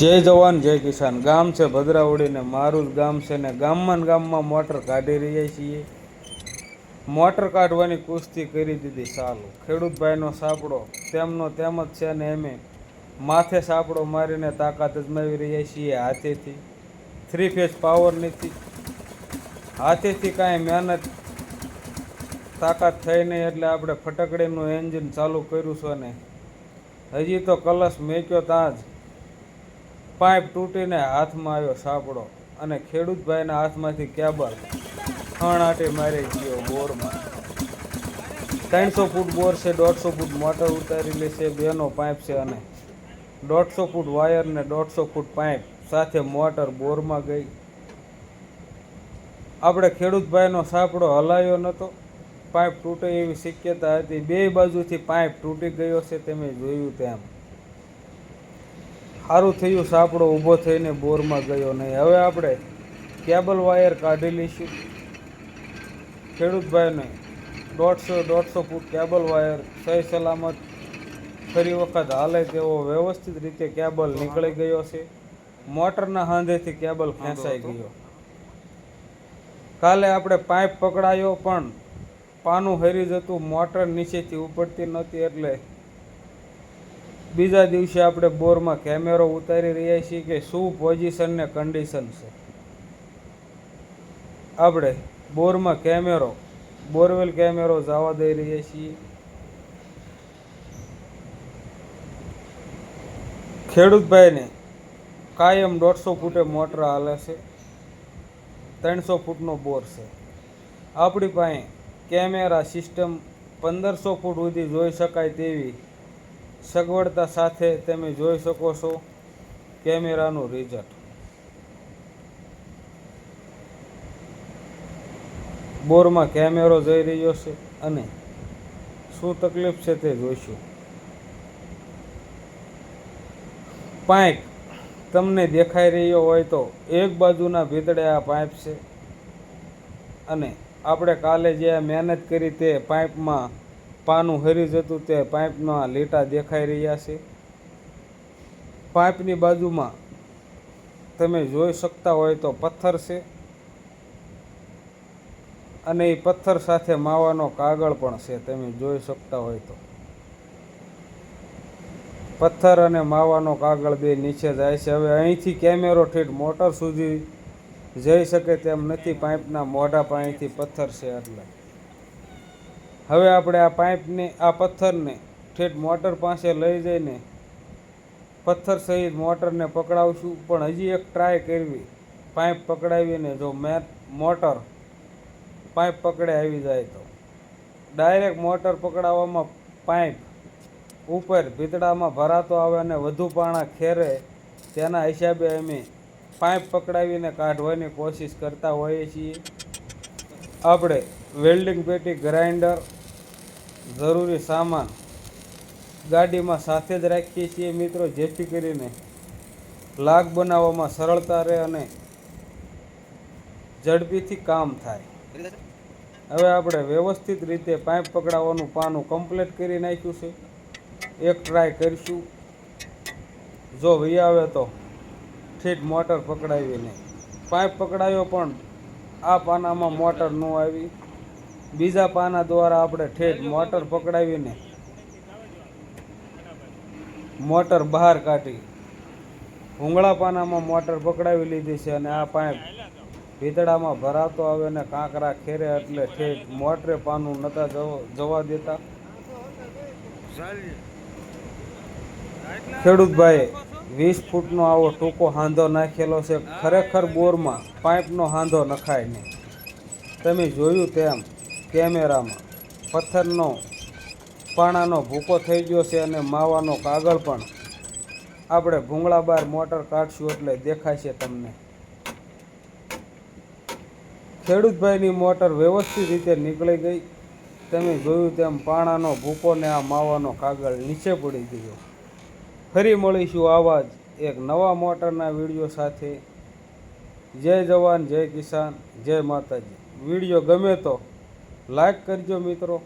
જય જવાન, જય કિસાન. ગામ છે ભદ્રાવડીને મારું જ ગામ છે ને ગામમાં ગામમાં મોટર કાઢી રહ્યા છીએ. મોટર કાઢવાની કુસ્તી કરી દીધી ચાલુ ખેડૂતભાઈનો સાપડો, તેમનો તેમ જ છે ને એમે માથે સાપડો મારીને તાકાત અજમાવી રહ્યા છીએ હાથેથી. થ્રી ફેઝ પાવર નથી. હાથેથી કાંઈ મહેનત, તાકાત થઈ નહીં એટલે આપણે ફટકડીનું એન્જિન ચાલુ કર્યું છે ને. હજી તો કલશ મેક્યો ત્યાં જ. પાઇપ તૂટીને હાથમાં આવ્યો સાપડો અને ખેડૂતભાઈના હાથમાંથી કેબલ ખણાટી મારી ગયો બોરમાં. ત્રણસો ફૂટ બોર છે, દોઢસો ફૂટ મોટર ઉતારી છે, બેનો પાઇપ છે અને દોઢસો ફૂટ વાયર ને દોઢસો ફૂટ પાઇપ સાથે મોટર બોરમાં ગઈ. આપણે ખેડૂતભાઈનો સાપડો હલાયો નહોતો પાઇપ તૂટે એવી શક્યતા હતી. બે બાજુથી પાઇપ તૂટી ગયો છે, તમે જોયું તેમ. સારું થયું સાપડો ઊભો થઈને બોરમાં ગયો નહીં. હવે આપણે કેબલ વાયર કાઢી લઈશું. ખેડૂતભાઈને દોઢસો દોઢસો ફૂટ કેબલ વાયર સહી સલામત. ફરી વખત હાલે તેવો વ્યવસ્થિત રીતે કેબલ નીકળી ગયો છે. મોટરના હાંધેથી કેબલ ખેંચાઈ ગયો. કાલે આપણે પાઇપ પકડાયો પણ પાનું હરી જતું મોટર નીચેથી ઉપડતી નહોતી એટલે બીજા દિવસે આપણે બોરમાં કેમેરો ઉતારી રહ્યા છીએ કે શું પોઝિશન ને કન્ડિશન છે. આપણે બોરમાં કેમેરો, બોરવેલ કેમેરો જવા દઈ રહ્યા છીએ. ખેડૂતભાઈને કાયમ દોઢસો ફૂટે મોટર હાલે છે. ત્રણસો ફૂટનો બોર છે. આપણી પાસે કેમેરા સિસ્ટમ પંદરસો ફૂટ સુધી જોઈ શકાય તેવી સગવડતા સાથે તમે જોઈ શકો છો કેમેરાનું રિઝલ્ટ બોરમાં કેમેરો જઈ રહ્યો છે અને શું તકલીફ છે તે જોઈશું. પાઇપ તમને દેખાઈ રહ્યો હોય તો એક બાજુના ભીતળે આ પાઇપ છે અને આપણે કાલે જે મહેનત કરી તે પાઇપમાં પાનું હરી જતું તે પાઇપના લીટા દેખાઈ રહ્યા છે. પાઇપની બાજુમાં તમે જોઈ શકતા હોય તો પથ્થર છે અને એ પથ્થર સાથે માવાનો કાગળ પણ છે, તમે જોઈ શકતા હોય તો. પથ્થર અને માવાનો કાગળ બે નીચે જાય છે. હવે અહીંથી કેમેરો ઠીક મોટર સુધી જઈ શકે તેમ નથી. પાઇપના મોઢા પાણીથી પથ્થર છે એટલે. હવે આપણે આ પાઇપને, આ પથ્થરને ઠેઠ મોટર પાસે લઈ જઈને પથ્થર સહિત મોટરને પકડાવશું. પણ હજી એક ટ્રાય કરવી. પાઇપ પકડાવીને જો મેં મોટર પાઇપ પકડે આવી જાય તો. ડાયરેક્ટ મોટર પકડાવવામાં પાઇપ ઉપર ભીતડામાં ભરાતો આવે અને વધુ પાણા ખેરે તેના હિસાબે અમે પાઇપ પકડાવીને કાઢવાની કોશિશ કરતા હોઈએ છીએ. આપણે વેલ્ડિંગ પેટી ગ્રાઇન્ડર જરૂરી સામાન ગાડીમાં સાથે જ રાખીએ છીએ મિત્રો, જેથી કરીને લાગ બનાવવામાં સરળતા રહે અને ઝડપીથી કામ થાય. હવે આપણે વ્યવસ્થિત રીતે પાઇપ પકડાવવાનું પાનું કમ્પ્લીટ કરી નાખ્યું છે. એક ટ્રાય કરીશું. જો વી આવે તો ઠીક મોટર પકડાવી નહીં પાઇપ પકડાયો પણ આ પાનામાં મોટર ન આવી. બીજા પાના દ્વારા આપણે ઠેઠ મોટર પકડાવીને મોટર બહાર કાઢી. ભૂંગળા પાનામાં મોટર પકડાવી લીધી છે અને આ પાઇપ ભીતડામાં ભરાતો આવે ને કાંકરા ખેરે એટલે ઠેઠ મોટરે પાનું નતા જવ- જવા દેતા. ખેડૂતભાઈ, વીસ ફૂટનો આવો ટૂંકો હાંધો નાખેલો છે. ખરેખર બોરમાં પાઇપનો હાંધો નખાય નહીં. તમે જોયું તેમ કેમેરામાં પથ્થરનો પાણાનો ભૂકો થઈ ગયો છે અને માવાનો કાગળ પણ આપણે ભૂંગળા બાર મોટર કાઢશું એટલે દેખાશે તમને. ખેડૂતભાઈની મોટર વ્યવસ્થિત રીતે નીકળી ગઈ. તમે જોયું તેમ પાણાનો ભૂકો ને આ માવાનો કાગળ નીચે પડી ગયો. ફરી મળીશું આવા જ એક નવા મોટરના વીડિયો સાથે. જય જવાન, જય કિસાન, જય માતાજી. વીડિયો ગમે તો લાઈક કરજો મિત્રો.